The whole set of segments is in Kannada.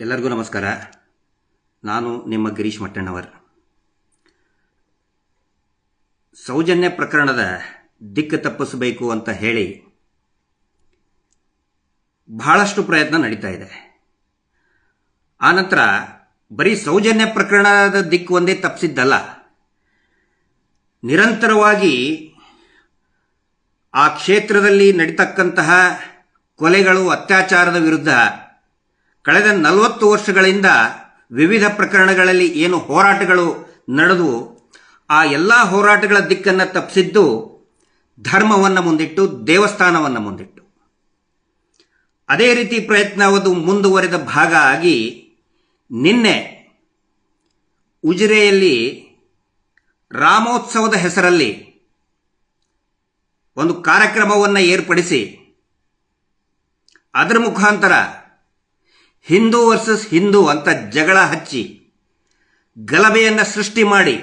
ಎಲ್ಲರಿಗೂ ನಮಸ್ಕಾರ. ನಾನು ನಿಮ್ಮ ಗಿರೀಶ್ ಮಟ್ಟಣ್ಣವರ್. ಸೌಜನ್ಯ ಪ್ರಕರಣದ ದಿಕ್ಕು ತಪ್ಪಿಸಬೇಕು ಅಂತ ಹೇಳಿ ಬಹಳಷ್ಟು ಪ್ರಯತ್ನ ನಡೀತಾ ಇದೆ. ಆನಂತರ ಬರೀ ಸೌಜನ್ಯ ಪ್ರಕರಣದ ದಿಕ್ಕು ಒಂದೇ ತಪ್ಪಿಸಿದ್ದಲ್ಲ ನಿರಂತರವಾಗಿ ಆ ಕ್ಷೇತ್ರದಲ್ಲಿ ನಡೀತಕ್ಕಂತಹ ಕೊಲೆಗಳು, ಅತ್ಯಾಚಾರದ ವಿರುದ್ಧ ಕಳೆದ ನಲವತ್ತು ವರ್ಷಗಳಿಂದ ವಿವಿಧ ಪ್ರಕರಣಗಳಲ್ಲಿ ಏನು ಹೋರಾಟಗಳು ನಡೆದು ಆ ಎಲ್ಲ ಹೋರಾಟಗಳ ದಿಕ್ಕನ್ನು ತಪ್ಪಿಸಿದ್ದು ಧರ್ಮವನ್ನು ಮುಂದಿಟ್ಟು, ದೇವಸ್ಥಾನವನ್ನು ಮುಂದಿಟ್ಟು. ಅದೇ ರೀತಿ ಪ್ರಯತ್ನ ಅದು ಮುಂದುವರೆದ ಭಾಗ ಆಗಿ ನಿನ್ನೆ ಉಜಿರೆಯಲ್ಲಿ ರಾಮೋತ್ಸವದ ಹೆಸರಲ್ಲಿ ಒಂದು ಕಾರ್ಯಕ್ರಮವನ್ನು ಏರ್ಪಡಿಸಿ ಅದರ ಮುಖಾಂತರ ಹಿಂದೂ ವರ್ಸಸ್ ಹಿಂದೂ ಅಂತ ಜಗಳ ಹಚ್ಚಿ, ಗಲಭೆಯನ್ನು ಸೃಷ್ಟಿ ಮಾಡಿ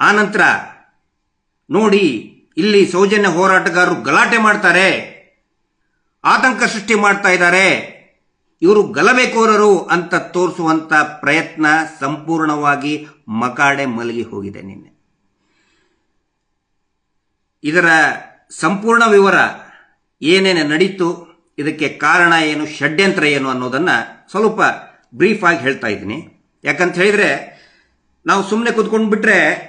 ಆನಂತರ ನೋಡಿ ಇಲ್ಲಿ ಸೌಜನ್ಯ ಹೋರಾಟಗಾರರು ಗಲಾಟೆ ಮಾಡ್ತಾರೆ, ಆತಂಕ ಸೃಷ್ಟಿ ಮಾಡ್ತಾ ಇದ್ದಾರೆ, ಇವರು ಗಲಭೆಕೋರರು ಅಂತ ತೋರಿಸುವಂತ ಪ್ರಯತ್ನ ಸಂಪೂರ್ಣವಾಗಿ ಮಕಾಡೆ ಮಲಗಿ ಹೋಗಿದೆ ನಿನ್ನೆ. ಇದರ ಸಂಪೂರ್ಣ ವಿವರ ಏನೇನು ನಡೀತು ಇದಕ್ಕೆ ಕಾರಣ ಏನು, ಷಡ್ಯಂತ್ರ ಏನು ಅನ್ನೋದನ್ನು ಸ್ವಲ್ಪ ಬ್ರೀಫ್ ಆಗಿ ಹೇಳ್ತಾ ಇದ್ದೀನಿ. ಯಾಕಂತ ಹೇಳಿದರೆ, ನಾವು ಸುಮ್ಮನೆ ಕುತ್ಕೊಂಡು ಬಿಟ್ಟರೆ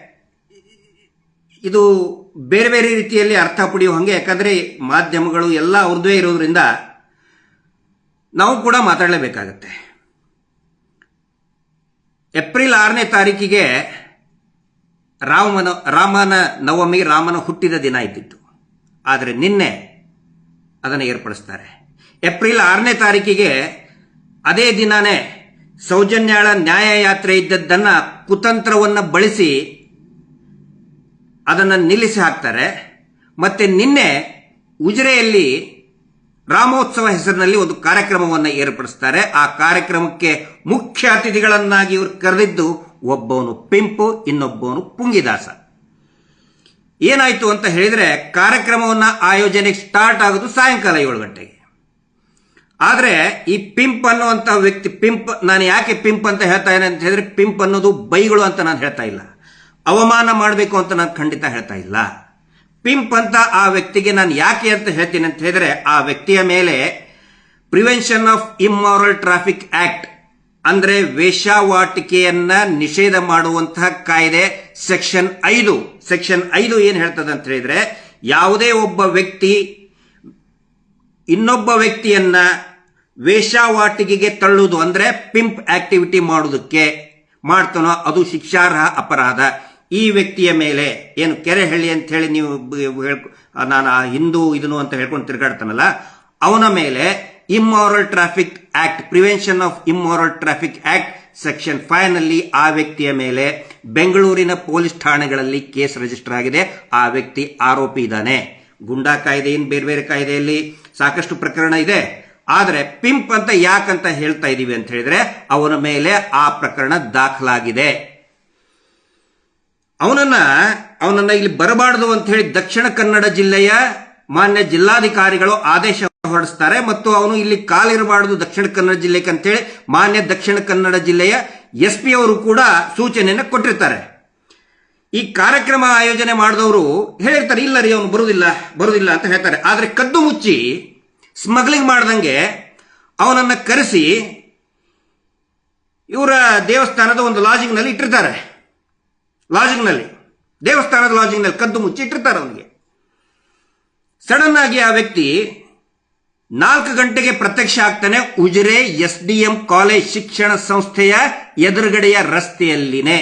ಇದು ಬೇರೆ ಬೇರೆ ರೀತಿಯಲ್ಲಿ ಅರ್ಥ ಪಡೆಯುವ ಹಾಗೆ. ಯಾಕಂದರೆ ಮಾಧ್ಯಮಗಳು ಎಲ್ಲ ಅವ್ರದ್ದೇ ಇರೋದ್ರಿಂದ ನಾವು ಕೂಡ ಮಾತಾಡಲೇಬೇಕಾಗತ್ತೆ. ಏಪ್ರಿಲ್ ಆರನೇ ತಾರೀಕಿಗೆ ರಾಮನ ರಾಮನ ನವಮಿ, ರಾಮನ ಹುಟ್ಟಿದ ದಿನ ಇದ್ದಿತ್ತು. ಆದರೆ ನಿನ್ನೆ ಅದನ್ನು ಏರ್ಪಡಿಸ್ತಾರೆ. ಏಪ್ರಿಲ್ ಆರನೇ ತಾರೀಕಿಗೆ ಅದೇ ದಿನಾನೇ ಸೌಜನ್ಯಾಳ ನ್ಯಾಯಯಾತ್ರೆ ಇದ್ದದ್ದನ್ನ ಕುತಂತ್ರವನ್ನು ಬಳಸಿ ಅದನ್ನು ನಿಲ್ಲಿಸಿ ಹಾಕ್ತಾರೆ. ಮತ್ತೆ ನಿನ್ನೆ ಉಜಿರೆಯಲ್ಲಿ ರಾಮೋತ್ಸವ ಹೆಸರಿನಲ್ಲಿ ಒಂದು ಕಾರ್ಯಕ್ರಮವನ್ನು ಏರ್ಪಡಿಸ್ತಾರೆ. ಆ ಕಾರ್ಯಕ್ರಮಕ್ಕೆ ಮುಖ್ಯ ಅತಿಥಿಗಳನ್ನಾಗಿ ಇವರು ಕರೆದಿದ್ದು ಒಬ್ಬವನು ಪಿಂಪು, ಇನ್ನೊಬ್ಬವನು ಪುಂಗಿದಾಸ. ಏನಾಯಿತು ಅಂತ ಹೇಳಿದರೆ ಕಾರ್ಯಕ್ರಮವನ್ನು ಆಯೋಜನೆಗೆ ಸ್ಟಾರ್ಟ್ ಆಗೋದು ಸಾಯಂಕಾಲ ಏಳು ಗಂಟೆಗೆ. ಆದ್ರೆ ಈ ಪಿಂಪ್ ಅನ್ನುವಂತ ವ್ಯಕ್ತಿ, ಪಿಂಪ್, ನಾನು ಯಾಕೆ ಪಿಂಪ್ ಅಂತ ಹೇಳ್ತಾ ಇದ್ದೇನೆ ಅಂತ ಹೇಳಿದ್ರೆ ಪಿಂಪ್ ಅನ್ನೋದು ಬೈಗಳು ಅಂತ ನಾನು ಹೇಳ್ತಾ ಇಲ್ಲ. ಅವಮಾನ ಮಾಡಬೇಕು ಅಂತ ನಾನು ಖಂಡಿತ ಹೇಳ್ತಾ ಇಲ್ಲ. ಪಿಂಪ್ ಅಂತ ಆ ವ್ಯಕ್ತಿಗೆ ನಾನು ಯಾಕೆ ಅಂತ ಹೇಳ್ತೀನಿ ಅಂತ ಹೇಳಿದ್ರೆ ಆ ವ್ಯಕ್ತಿಯ ಮೇಲೆ prevention of immoral traffic act ಅಂದ್ರೆ ವೇಷಾವಾಟಿಕೆಯನ್ನ ನಿಷೇಧ ಮಾಡುವಂತಹ ಕಾಯ್ದೆ ಸೆಕ್ಷನ್ ಐದು. ಸೆಕ್ಷನ್ ಐದು ಏನು ಹೇಳ್ತದೆ ಅಂತ ಹೇಳಿದ್ರೆ ಯಾವುದೇ ಒಬ್ಬ ವ್ಯಕ್ತಿ ಇನ್ನೊಬ್ಬ ವ್ಯಕ್ತಿಯನ್ನ ವೇಷಾವಾಟಿಕೆಗೆ ತಳ್ಳುವುದು ಅಂದ್ರೆ ಪಿಂಪ್ ಆಕ್ಟಿವಿಟಿ ಮಾಡುವುದಕ್ಕೆ ಮಾಡ್ತಾನೋ ಅದು ಶಿಕ್ಷಾರ್ಹ ಅಪರಾಧ. ಈ ವ್ಯಕ್ತಿಯ ಮೇಲೆ ಏನು ಕೆರೆಹಳ್ಳಿ ಅಂತ ಹೇಳಿ ನೀವು ನಾನು ಹಿಂದೂ ಇದನ್ನು ಅಂತ ಹೇಳ್ಕೊಂಡು ತಿರುಗಾಡ್ತಾನಲ್ಲ, ಅವನ ಮೇಲೆ immoral traffic act prevention of immoral traffic act section ಫೈವ್ನಲ್ಲಿ ಆ ವ್ಯಕ್ತಿಯ ಮೇಲೆ ಬೆಂಗಳೂರಿನ ಪೊಲೀಸ್ ಠಾಣೆಗಳಲ್ಲಿ ಕೇಸ್ ರಿಜಿಸ್ಟರ್ ಆಗಿದೆ. ಆ ವ್ಯಕ್ತಿ ಆರೋಪಿ ಇದ್ದಾನೆ ಗುಂಡಾ ಕಾಯ್ದೆ ಬೇರೆ ಬೇರೆ ಕಾಯ್ದೆಯಲ್ಲಿ ಸಾಕಷ್ಟು ಪ್ರಕರಣ ಇದೆ. ಆದ್ರೆ ಪಿಂಪ್ ಅಂತ ಯಾಕಂತ ಹೇಳ್ತಾ ಇದ್ದೀವಿ ಅಂತ ಹೇಳಿದ್ರೆ ಅವನ ಮೇಲೆ ಆ ಪ್ರಕರಣ ದಾಖಲಾಗಿದೆ. ಅವನನ್ನ ಅವನನ್ನ ಇಲ್ಲಿ ಬರಬಾರದು ಅಂತ ಹೇಳಿ ದಕ್ಷಿಣ ಕನ್ನಡ ಜಿಲ್ಲೆಯ ಮಾನ್ಯ ಜಿಲ್ಲಾಧಿಕಾರಿಗಳು ಆದೇಶ ಹೊರಡಿಸ್ತಾರೆ ಮತ್ತು ಅವನು ಇಲ್ಲಿ ಕಾಲಿರಬಾರದು ದಕ್ಷಿಣ ಕನ್ನಡ ಜಿಲ್ಲೆಗೆ ಅಂತೇಳಿ ಮಾನ್ಯ ದಕ್ಷಿಣ ಕನ್ನಡ ಜಿಲ್ಲೆಯ ಎಸ್ ಪಿ ಅವರು ಕೂಡ ಸೂಚನೆಯನ್ನು ಕೊಟ್ಟಿರ್ತಾರೆ. ಈ ಕಾರ್ಯಕ್ರಮ ಆಯೋಜನೆ ಮಾಡಿದವರು ಹೇಳಿರ್ತಾರೆ, ಇಲ್ಲ ರೀ, ಅವನು ಬರುವುದಿಲ್ಲ ಬರುವುದಿಲ್ಲ ಅಂತ ಹೇಳ್ತಾರೆ. ಆದರೆ ಕದ್ದು ಮುಚ್ಚಿ ಸ್ಮಗ್ಲಿಂಗ್ ಮಾಡ್ದಂಗೆ ಅವನನ್ನ ಕರೆಸಿ ಇವರ ದೇವಸ್ಥಾನದ ಒಂದು ಲಾಜಿಂಗ್ನಲ್ಲಿ ಇಟ್ಟಿರ್ತಾರೆ. ಲಾಜಿಂಗ್ನಲ್ಲಿ. ದೇವಸ್ಥಾನದ ಲಾಜಿಂಗ್ನಲ್ಲಿ ಕದ್ದು ಮುಚ್ಚಿ ಇಟ್ಟಿರ್ತಾರೆ ಅವನಿಗೆ. ಸಡನ್ ಆಗಿ ಆ ವ್ಯಕ್ತಿ ನಾಲ್ಕು ಗಂಟೆಗೆ ಪ್ರತ್ಯಕ್ಷ ಆಗ್ತಾನೆ Ujire S D M college ಶಿಕ್ಷಣ ಸಂಸ್ಥೆಯ ಎದುರುಗಡೆಯ ರಸ್ತೆಯಲ್ಲಿನೇ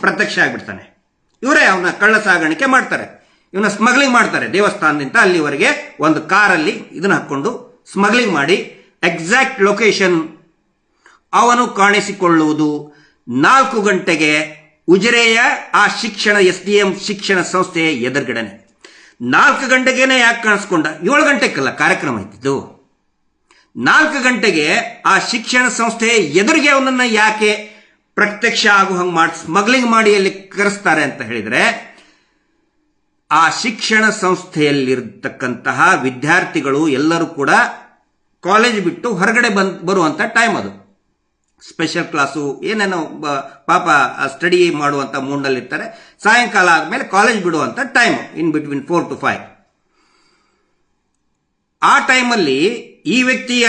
ಪ್ರತ್ಯಕ್ಷ ಆಗ್ಬಿಡ್ತಾನೆ. ಇವರೇ ಅವನ ಕಳ್ಳ ಸಾಗಾಣಿಕೆ ಮಾಡ್ತಾರೆ. ಇವನ ಸ್ಮಗ್ಲಿಂಗ್ ಮಾಡ್ತಾರೆ ದೇವಸ್ಥಾನದಿಂದ ಅಲ್ಲಿವರೆಗೆ ಒಂದು ಕಾರಲ್ಲಿ ಇದನ್ನ ಹಾಕೊಂಡು ಸ್ಮಗ್ಲಿಂಗ್ ಮಾಡಿ ಎಕ್ಸಾಕ್ಟ್ ಲೊಕೇಶನ್ ಅವನು ಕಾಣಿಸಿಕೊಳ್ಳುವುದು. ನಾಲ್ಕು ಗಂಟೆಗೆ ಉಜಿರೆಯ ಆ ಶಿಕ್ಷಣ, ಎಸ್ ಡಿ ಎಂ ಶಿಕ್ಷಣ ಸಂಸ್ಥೆಯ ಎದುರುಗಡೆನೆ. ನಾಲ್ಕು ಗಂಟೆಗೇನೆ ಯಾಕೆ ಕಾಣಿಸ್ಕೊಂಡ? ಏಳು ಗಂಟೆಗಲ್ಲ ಕಾರ್ಯಕ್ರಮ ಇದ್ದಿದ್ದು. ನಾಲ್ಕು ಗಂಟೆಗೆ ಆ ಶಿಕ್ಷಣ ಸಂಸ್ಥೆ ಎದುರಿಗೆ ಅವನನ್ನ ಯಾಕೆ ಪ್ರತ್ಯಕ್ಷ ಆಗುವ ಹಂಗೆ ಮಾಡಿ ಸ್ಮಗ್ಲಿಂಗ್ ಮಾಡಿ ಅಲ್ಲಿ ಕರೆಸ್ತಾರೆ ಅಂತ ಹೇಳಿದ್ರೆ ಆ ಶಿಕ್ಷಣ ಸಂಸ್ಥೆಯಲ್ಲಿರ್ತಕ್ಕಂತಹ ವಿದ್ಯಾರ್ಥಿಗಳು ಎಲ್ಲರೂ ಕೂಡ ಕಾಲೇಜ್ ಬಿಟ್ಟು ಹೊರಗಡೆ ಬಂದ್ ಬರುವಂಥ ಟೈಮ್ ಅದು. ಸ್ಪೆಷಲ್ ಕ್ಲಾಸು ಏನೇನೋ ಪಾಪ ಸ್ಟಡಿ ಮಾಡುವಂಥ ಮೂಡ್ನಲ್ಲಿ ಇರ್ತಾರೆ ಸಾಯಂಕಾಲ ಆದಮೇಲೆ college ಬಿಡುವಂಥ time in between four to five ಆ ಟೈಮಲ್ಲಿ ಈ ವ್ಯಕ್ತಿಯ